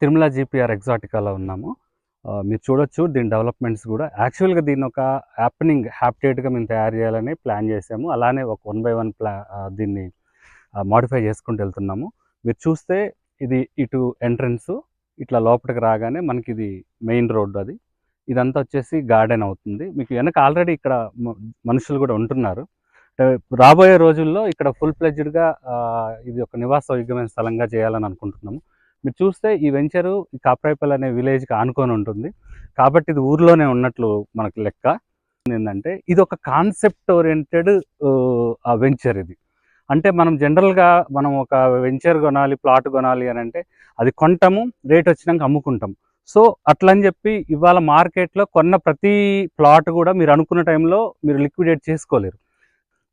Tirumala GPR ఎగ్జాటికాలో ఉన్నాము. మీరు చూడొచ్చు దీని డెవలప్మెంట్స్ కూడా. యాక్చువల్గా దీన్ని ఒక హ్యాపెనింగ్ హ్యాప్టేట్గా మేము తయారు చేయాలని ప్లాన్ చేసాము. అలానే ఒక వన్ బై వన్ ప్లా దీన్ని మాడిఫై చేసుకుంటూ వెళ్తున్నాము. మీరు చూస్తే ఇది ఇటు ఎంట్రన్స్ ఇట్లా లోపలికి రాగానే మనకి ఇది మెయిన్ రోడ్డు అది. ఇదంతా వచ్చేసి గార్డెన్ అవుతుంది. మీకు వెనక ఆల్రెడీ ఇక్కడ మనుషులు కూడా ఉంటున్నారు. రాబోయే రోజుల్లో ఇక్కడ ఫుల్ ప్లెజ్డ్గా ఇది ఒక నివాసయోగ్యమైన స్థలంగా చేయాలని అనుకుంటున్నాము. మీరు చూస్తే ఈ వెంచరు ఈ కాప్రాయిపల్ అనే విలేజ్కి ఆనుకొని ఉంటుంది. కాబట్టి ఇది ఊర్లోనే ఉన్నట్లు మనకు లెక్క. ఏంటంటే ఇది ఒక కాన్సెప్ట్ ఓరియంటెడ్ వెంచర్ ఇది. అంటే మనం జనరల్గా మనం ఒక వెంచర్ కొనాలి ప్లాట్ కొనాలి అని అంటే అది కొంటాము రేట్ వచ్చినాక అమ్ముకుంటాం సో అట్లా అని చెప్పి ఇవాళ మార్కెట్లో కొన్న ప్రతి ప్లాట్ కూడా మీరు అనుకున్న టైంలో మీరు లిక్విడేట్ చేసుకోలేరు.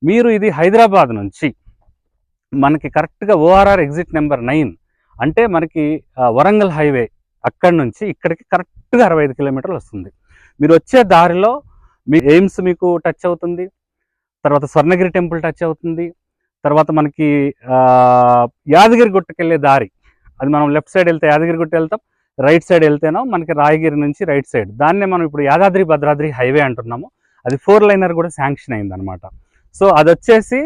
మీరు ఇది హైదరాబాద్ నుంచి మనకి కరెక్ట్గా ఓఆర్ఆర్ ఎగ్జిట్ నెంబర్ నైన్ అంటే మనకి వరంగల్ హైవే అక్కడి నుంచి ఇక్కడికి కరెక్ట్గా అరవై ఐదు కిలోమీటర్లు వస్తుంది. మీరు వచ్చే దారిలో మీ ఎయిమ్స్ మీకు టచ్ అవుతుంది తర్వాత స్వర్ణగిరి టెంపుల్ టచ్ అవుతుంది తర్వాత మనకి యాదగిరి గుట్టకెళ్ళే దారి. అది మనం లెఫ్ట్ సైడ్ వెళ్తే యాదగిరి గుట్ట వెళ్తాం రైట్ సైడ్ వెళ్తేనో మనకి రాయగిరి నుంచి రైట్ సైడ్. దాన్నే మనం ఇప్పుడు యాదాద్రి భద్రాద్రి హైవే అంటున్నాము. అది ఫోర్ లైనర్ కూడా శాంక్షన్ అయిందనమాట. సో అది వచ్చేసి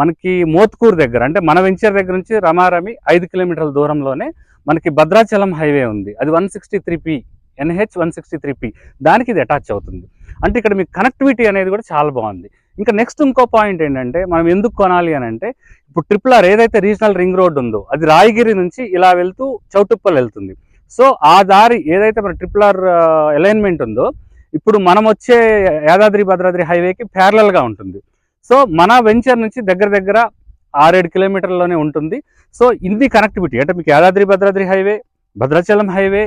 మనకి మోత్కూర్ దగ్గర అంటే మన వెంచర్ దగ్గర నుంచి రమారమి ఐదు కిలోమీటర్ల దూరంలోనే మనకి భద్రాచలం హైవే ఉంది. అది one sixty three P NH one sixty three P దానికి ఇది అటాచ్ అవుతుంది. అంటే ఇక్కడ మీకు కనెక్టివిటీ అనేది కూడా చాలా బాగుంది. ఇంకా నెక్స్ట్ ఇంకో పాయింట్ ఏంటంటే మనం ఎందుకు కొనాలి అని అంటే ఇప్పుడు ట్రిపుల్ ఆర్ ఏదైతే రీజనల్ రింగ్ రోడ్ ఉందో అది రాయగిరి నుంచి ఇలా వెళ్తూ చౌటుప్పల్ వెళ్తుంది. సో ఆ దారి ఏదైతే మన ట్రిపుల్ ఆర్ అలైన్మెంట్ ఉందో ఇప్పుడు మనం వచ్చే యాదాద్రి భద్రాద్రి హైవేకి ప్యారలల్గా ఉంటుంది. సో మన వెంచర్ నుంచి దగ్గర దగ్గర ఆరేడు కిలోమీటర్లోనే ఉంటుంది. సో ఇది కనెక్టివిటీ అంటే మీకు Yadadri Bhadradri highway Bhadrachalam highway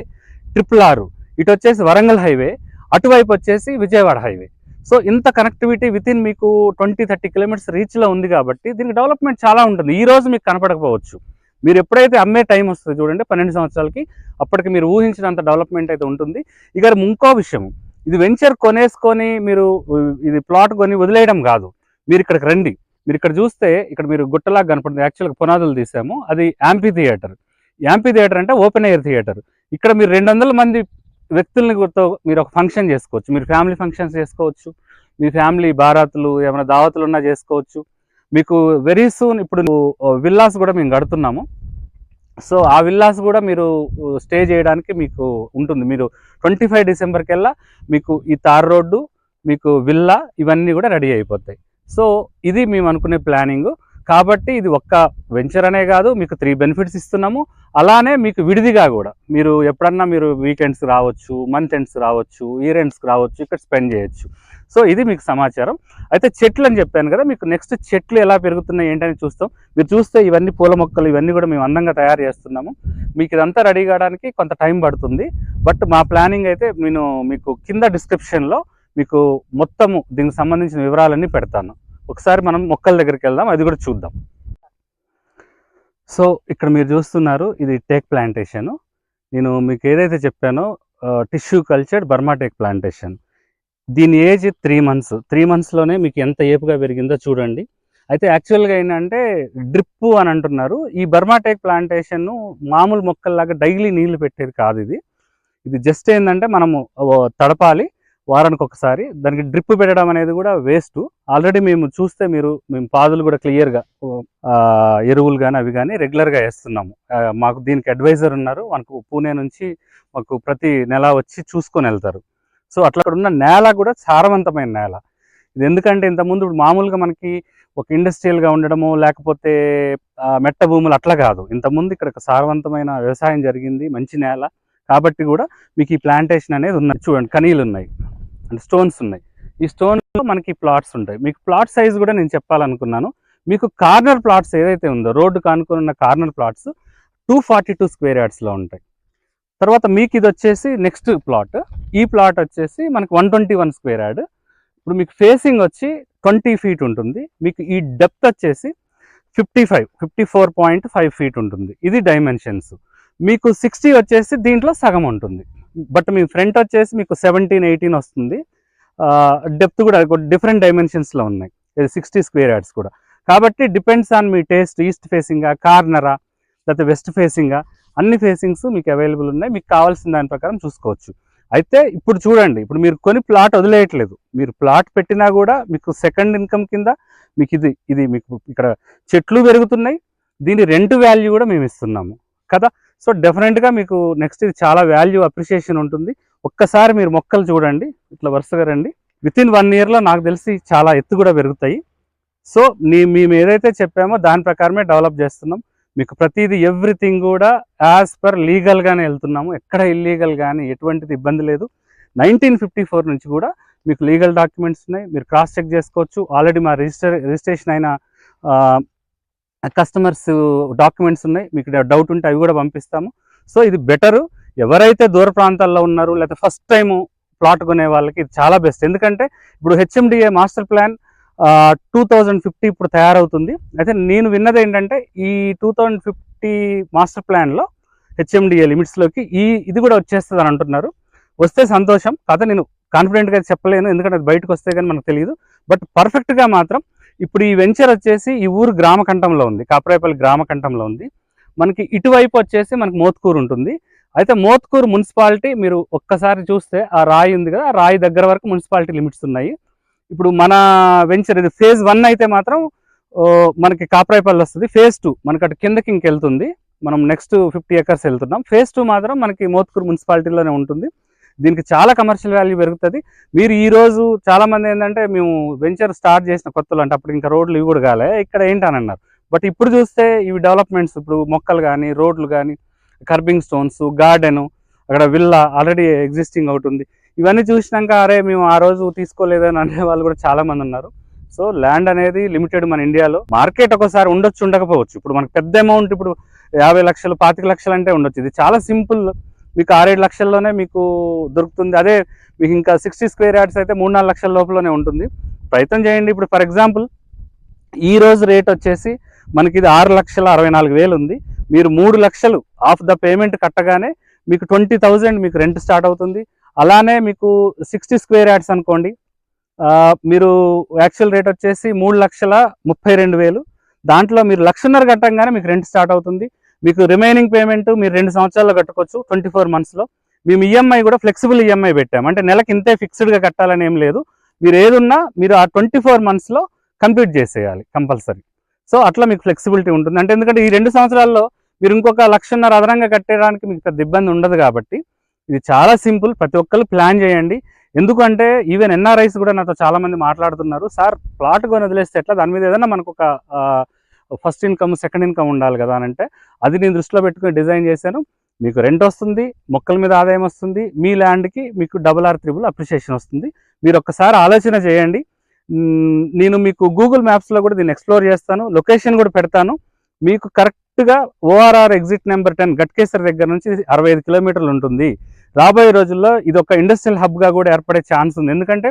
triple R ఇటు వచ్చేసి వరంగల్ హైవే అటువైపు వచ్చేసి విజయవాడ హైవే. సో ఇంత కనెక్టివిటీ విత్ ఇన్ మీకు ట్వంటీ థర్టీ కిలోమీటర్స్ రీచ్లో ఉంది కాబట్టి దీనికి డెవలప్మెంట్ చాలా ఉంటుంది. ఈ రోజు మీకు కనపడకపోవచ్చు. మీరు ఎప్పుడైతే అమ్మే టైం వస్తుంది చూడండి పన్నెండు సంవత్సరాలకి అప్పటికి మీరు ఊహించినంత డెవలప్మెంట్ అయితే ఉంటుంది. ఇక ఇంకో విషయం ఇది వెంచర్ కొనేసుకొని మీరు ఇది ప్లాట్ కొని వదిలేయడం కాదు. మీరు ఇక్కడికి రండి. మీరు ఇక్కడ చూస్తే ఇక్కడ మీరు గుట్టలాగా కనపడుతుంది. యాక్చువల్గా పునాదులు తీసాము. అది యాంపీ థియేటర్ యాంపీ థియేటర్ అంటే ఓపెన్ ఎయిర్ థియేటర్ ఇక్కడ మీరు రెండు వందల మంది వ్యక్తుల్ని గుర్తు మీరు ఒక ఫంక్షన్ చేసుకోవచ్చు. మీరు ఫ్యామిలీ ఫంక్షన్స్ చేసుకోవచ్చు. మీ ఫ్యామిలీ బారాతులు ఏమైనా దావతులు ఉన్నా చేసుకోవచ్చు. మీకు వెరీ సూన్ ఇప్పుడు విల్లాస్ కూడా మేము కడుతున్నాము. సో ఆ విల్లాస్ కూడా మీరు స్టే చేయడానికి మీకు ఉంటుంది. మీరు ట్వంటీ ఫైవ్ డిసెంబర్ కల్లా మీకు ఈ తార్ రోడ్డు మీకు విల్లా ఇవన్నీ కూడా రెడీ అయిపోతాయి. సో ఇది మేము అనుకునే ప్లానింగ్. కాబట్టి ఇది ఒక్క వెంచర్ అనే కాదు మీకు త్రీ బెనిఫిట్స్ ఇస్తున్నాము. అలానే మీకు విడిదిగా కూడా మీరు ఎప్పుడన్నా మీరు వీకెండ్స్ రావచ్చు మంత్ ఎండ్స్ రావచ్చు ఇయర్ ఎండ్స్కి రావచ్చు ఇక్కడ స్పెండ్ చేయొచ్చు. సో ఇది మీకు సమాచారం. అయితే చెట్లు అని చెప్పాను కదా మీకు నెక్స్ట్ చెట్లు ఎలా పెరుగుతున్నాయి ఏంటని చూస్తాం. మీరు చూస్తే ఇవన్నీ పూల మొక్కలు ఇవన్నీ కూడా మేము అందంగా తయారు చేస్తున్నాము. మీకు ఇదంతా రెడీ కావడానికి కొంత టైం పడుతుంది. బట్ మా ప్లానింగ్ అయితే నేను మీకు కింద డిస్క్రిప్షన్లో మీకు మొత్తము దీనికి సంబంధించిన వివరాలన్నీ పెడతాను. ఒకసారి మనం మొక్కల దగ్గరికి వెళ్దాం అది కూడా చూద్దాం. సో ఇక్కడ మీరు చూస్తున్నారు ఇది టేక్ ప్లాంటేషన్. నేను మీకు ఏదైతే చెప్పానో tissue cultured Burma teak plantation. దీని ఏజ్ త్రీ మంత్స్. త్రీ మంత్స్లోనే మీకు ఎంత ఏపుగా పెరిగిందో చూడండి. అయితే యాక్చువల్గా ఏంటంటే డ్రిప్పు అని అంటున్నారు. ఈ బర్మాటేక్ ప్లాంటేషన్ మామూలు మొక్కల్లాగా డైలీ నీళ్ళు పెట్టేది కాదు ఇది. ఇది జస్ట్ ఏంటంటే మనము తడపాలి. వారానికి ఒకసారి దానికి డ్రిప్ పెట్టడం అనేది కూడా వేస్ట్. ఆల్రెడీ మేము చూస్తే మీరు మేము పాదులు కూడా క్లియర్గా ఎరువులు కానీ అవి కానీ రెగ్యులర్గా వేస్తున్నాము. మాకు దీనికి అడ్వైజర్ ఉన్నారు. మనకు పూణే నుంచి మాకు ప్రతి నెల వచ్చి చూసుకొని వెళ్తారు. సో అట్లా ఉన్న నేల కూడా సారవంతమైన నేల. ఇది ఎందుకంటే ఇంతకుముందు ఇప్పుడు మామూలుగా మనకి ఒక ఇండస్ట్రియల్గా ఉండడము లేకపోతే మెట్ట భూములు అట్లా కాదు. ఇంతకుముందు ఇక్కడ ఒక సారవంతమైన వ్యవసాయం జరిగింది మంచి నేల. కాబట్టి కూడా మీకు ఈ ప్లాంటేషన్ అనేది ఉన్నది. చూడండి కనీలు ఉన్నాయి అంటే స్టోన్స్ ఉన్నాయి. ఈ స్టోన్ మనకి ప్లాట్స్ ఉంటాయి. మీకు ప్లాట్ సైజ్ కూడా నేను చెప్పాలనుకున్నాను. మీకు కార్నర్ ప్లాట్స్ ఏదైతే ఉందో రోడ్డు కానుకొని ఉన్న corner plots two forty two square యార్డ్స్లో ఉంటాయి. తర్వాత మీకు ఇది వచ్చేసి నెక్స్ట్ ప్లాట్ ఈ ప్లాట్ వచ్చేసి మనకి one twenty one square yard ఇప్పుడు మీకు ఫేసింగ్ వచ్చి ట్వంటీ ఫీట్ ఉంటుంది. మీకు ఈ డెప్త్ వచ్చేసి fifty five fifty four point five feet ఉంటుంది. ఇది డైమెన్షన్స్ మీకు సిక్స్టీ వచ్చేసి దీంట్లో సగం ఉంటుంది. బట్ మీ ఫ్రంట్ వచ్చేసి మీకు సెవెంటీన్ ఎయిటీన్ వస్తుంది. డెప్త్ కూడా డిఫరెంట్ డైమెన్షన్స్లో ఉన్నాయి. ఇది సిక్స్టీ స్క్వేర్ యార్డ్స్ కూడా. కాబట్టి డిపెండ్స్ ఆన్ మీ టేస్ట్ ఈస్ట్ ఫేసింగా కార్నరా లేకపోతే వెస్ట్ ఫేసింగా అన్ని ఫేసింగ్స్ మీకు అవైలబుల్ ఉన్నాయి. మీకు కావాల్సిన దాని ప్రకారం చూసుకోవచ్చు. అయితే ఇప్పుడు చూడండి ఇప్పుడు మీరు కొని ప్లాట్ వదిలేయట్లేదు. మీరు ప్లాట్ పెట్టినా కూడా మీకు సెకండ్ ఇన్కమ్ కింద మీకు ఇది ఇది మీకు ఇక్కడ చెట్లు పెరుగుతున్నాయి. దీని రెంట్ వాల్యూ కూడా మేము ఇస్తున్నాము. కదా? సో డెఫినెట్గా మీకు నెక్స్ట్ ఇది చాలా వాల్యూ అప్రిషియేషన్ ఉంటుంది. ఒక్కసారి మీరు మొక్కలు చూడండి. ఇట్లా వరుసగా రండి. విత్ ఇన్ వన్ ఇయర్లో నాకు తెలిసి చాలా ఎత్తు కూడా పెరుగుతాయి. సో నీ మేము ఏదైతే చెప్పామో దాని ప్రకారమే డెవలప్ చేస్తున్నాం. మీకు ప్రతిదీ ఎవ్రీథింగ్ కూడా యాజ్ పర్ లీగల్గానే వెళ్తున్నాము. ఎక్కడ ఇల్లీగల్ కానీ ఎటువంటిది ఇబ్బంది లేదు. నైన్టీన్ ఫిఫ్టీ ఫోర్ నుంచి కూడా మీకు లీగల్ డాక్యుమెంట్స్ ఉన్నాయి. మీరు క్రాస్ చెక్ చేసుకోవచ్చు. ఆల్రెడీ మా రిజిస్టర్ రిజిస్ట్రేషన్ అయిన కస్టమర్స్ డాక్యుమెంట్స్ ఉన్నాయి. మీకు డౌట్ ఉంటే అవి కూడా పంపిస్తాము. సో ఇది బెటరు ఎవరైతే దూర ప్రాంతాల్లో ఉన్నారు లేకపోతే ఫస్ట్ టైం ప్లాట్ కొనే వాళ్ళకి ఇది చాలా బెస్ట్ ఎందుకంటే ఇప్పుడు HMDA master plan two thousand fifty ఇప్పుడు తయారవుతుంది. అయితే నేను విన్నది ఏంటంటే ఈ టూ థౌజండ్ ఫిఫ్టీ మాస్టర్ ప్లాన్లో హెచ్ఎండిఏ లిమిట్స్లోకి ఈ ఇది కూడా వచ్చేస్తుంది అని అంటున్నారు. వస్తే సంతోషం. కథ నేను కాన్ఫిడెంట్గా చెప్పలేను. ఎందుకంటే అది బయటకు వస్తే కానీ మనకు తెలియదు బట్ పర్ఫెక్ట్గా మాత్రం ఇప్పుడు ఈ వెంచర్ వచ్చేసి ఈ ఊరు గ్రామకంఠంలో ఉంది కాపరాయపల్లి గ్రామకంఠంలో ఉంది. మనకి ఇటువైపు వచ్చేసి మనకి మోత్కూరు ఉంటుంది. అయితే మోత్కూరు మున్సిపాలిటీ మీరు ఒక్కసారి చూస్తే ఆ రాయి ఉంది కదా ఆ రాయి దగ్గర వరకు మున్సిపాలిటీ లిమిట్స్ ఉన్నాయి. ఇప్పుడు మన వెంచర్ ఇది ఫేజ్ వన్ అయితే మాత్రం మనకి కాపరాయపల్లి వస్తుంది. ఫేజ్ టూ మనకి అటు కిందకి ఇంకెళ్తుంది. మనం నెక్స్ట్ ఫిఫ్టీ ఎకర్స్ వెళ్తున్నాం. ఫేజ్ టూ మాత్రం మనకి మోత్కూరు మున్సిపాలిటీలోనే ఉంటుంది. దీనికి చాలా కమర్షియల్ వాల్యూ పెరుగుతుంది. మీరు ఈరోజు చాలామంది ఏంటంటే మేము వెంచర్ స్టార్ట్ చేసిన కొత్తలు అంటే అప్పుడు ఇంకా రోడ్లు ఇవి కూడా కాలే. ఇక్కడ ఏంటి అని అన్నారు బట్ ఇప్పుడు చూస్తే ఇవి డెవలప్మెంట్స్ ఇప్పుడు మొక్కలు కానీ రోడ్లు కానీ కర్బింగ్ స్టోన్స్ గార్డెను అక్కడ విల్లా ఆల్రెడీ ఎగ్జిస్టింగ్ ఒకటి ఉంది. ఇవన్నీ చూసినాక అరే మేము ఆ రోజు తీసుకోలేదని అనే వాళ్ళు కూడా చాలామంది ఉన్నారు. సో ల్యాండ్ అనేది లిమిటెడ్ మన ఇండియాలో. మార్కెట్ ఒకసారి ఉండొచ్చు ఉండకపోవచ్చు. ఇప్పుడు మనకు పెద్ద అమౌంట్ ఇప్పుడు యాభై లక్షలు పాతిక లక్షలు అంటే ఉండొచ్చు. ఇది చాలా సింపుల్ మీకు ఆరేడు లక్షల్లోనే మీకు దొరుకుతుంది. అదే మీకు ఇంకా సిక్స్టీ స్క్వేర్ యార్డ్స్ అయితే మూడు నాలుగు లక్షల లోపలనే ఉంటుంది. ప్రయత్నం చేయండి. ఇప్పుడు ఫర్ ఎగ్జాంపుల్ ఈ రోజు రేట్ వచ్చేసి మనకి ఇది ఆరు లక్షల అరవై నాలుగు వేలు ఉంది. మీరు మూడు లక్షలు ఆఫ్ ద పేమెంట్ కట్టగానే మీకు ట్వంటీ థౌజండ్ మీకు రెంట్ స్టార్ట్ అవుతుంది. అలానే మీకు సిక్స్టీ స్క్వేర్ యార్డ్స్ అనుకోండి. మీరు యాక్చువల్ రేట్ వచ్చేసి మూడు లక్షల ముప్పై రెండు వేలు. దాంట్లో మీరు లక్షన్నర కట్టంగానే మీకు రెంట్ స్టార్ట్ అవుతుంది. మీకు రిమైనింగ్ పేమెంట్ మీరు రెండు సంవత్సరాల్లో కట్టుకోవచ్చు ట్వంటీ ఫోర్ మంత్స్లో మేము ఈఎంఐ కూడా ఫ్లెక్సిబుల్ ఈఎంఐ పెట్టాము. అంటే నెలకి ఇంతే ఫిక్స్డ్గా కట్టాలని ఏం లేదు. మీరు ఏదున్నా మీరు ఆ ట్వంటీ ఫోర్ మంత్స్లో కంప్లీట్ చేసేయాలి కంపల్సరీ సో అట్లా మీకు ఫ్లెక్సిబిలిటీ ఉంటుంది. అంటే ఎందుకంటే ఈ రెండు సంవత్సరాల్లో మీరు ఇంకొక లక్షన్నర అదనంగా కట్టేయడానికి మీకు పెద్ద ఇబ్బంది ఉండదు కాబట్టి ఇది చాలా సింపుల్. ప్రతి ఒక్కరు ప్లాన్ చేయండి. ఎందుకంటే ఈవెన్ ఎన్ఆర్ఐస్ కూడా నాతో చాలామంది మాట్లాడుతున్నారు. సార్ ప్లాట్ కొని వదిలేస్తే ఎట్లా? దాని మీద ఏదైనా మనకు ఒక ఫస్ట్ ఇన్కమ్ సెకండ్ ఇన్కమ్ ఉండాలి కదా అని అంటే అది నేను దృష్టిలో పెట్టుకుని డిజైన్ చేశాను. మీకు రెంట్ వస్తుంది మొక్కల మీద ఆదాయం వస్తుంది మీ ల్యాండ్కి మీకు డబుల్ ఆర్ త్రిబుల్ అప్రిషియేషన్ వస్తుంది. మీరు ఒక్కసారి ఆలోచన చేయండి. నేను మీకు గూగుల్ మ్యాప్స్లో కూడా దీన్ని ఎక్స్ప్లోర్ చేస్తాను. లొకేషన్ కూడా పెడతాను. మీకు కరెక్ట్గా ORR exit number ten Ghatkesar దగ్గర నుంచి అరవై ఐదు కిలోమీటర్లు ఉంటుంది. రాబోయే రోజుల్లో ఇది ఒక ఇండస్ట్రియల్ హబ్గా కూడా ఏర్పడే ఛాన్స్ ఉంది. ఎందుకంటే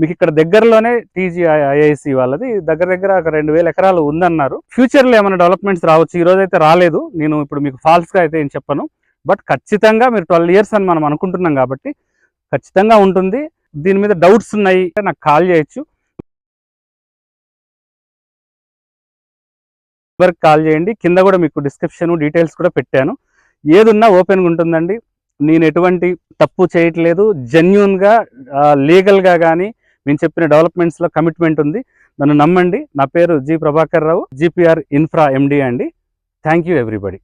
మీకు ఇక్కడ దగ్గరలోనే టీజీ ఐఐసి వాళ్ళది. దగ్గర దగ్గర ఒక రెండు వేల ఎకరాలు ఉందన్నారు. ఫ్యూచర్లో ఏమైనా డెవలప్మెంట్స్ రావచ్చు? ఈ రోజు అయితే రాలేదు. నేను ఇప్పుడు మీకు ఫాల్స్గా అయితే ఏం చెప్పను. బట్ ఖచ్చితంగా మీరు ట్వెల్వ్ ఇయర్స్ అని మనం అనుకుంటున్నాం కాబట్టి ఖచ్చితంగా ఉంటుంది. దీని మీద డౌట్స్ ఉన్నాయి. నాకు కాల్ చేయొచ్చు. నెంబర్కి కాల్ చేయండి. కింద కూడా మీకు డిస్క్రిప్షన్ డీటెయిల్స్ కూడా పెట్టాను. ఏదున్నా ఓపెన్గా ఉంటుందండి. నేను ఎటువంటి తప్పు చేయట్లేదు. జెన్యున్గా లీగల్గా కానీ నేను చెప్పిన డెవలప్మెంట్స్లో కమిట్మెంట్ ఉంది. నన్ను నమ్మండి. నా పేరు G Prabhakar Rao. GPR infra MD అండి. Thank you everybody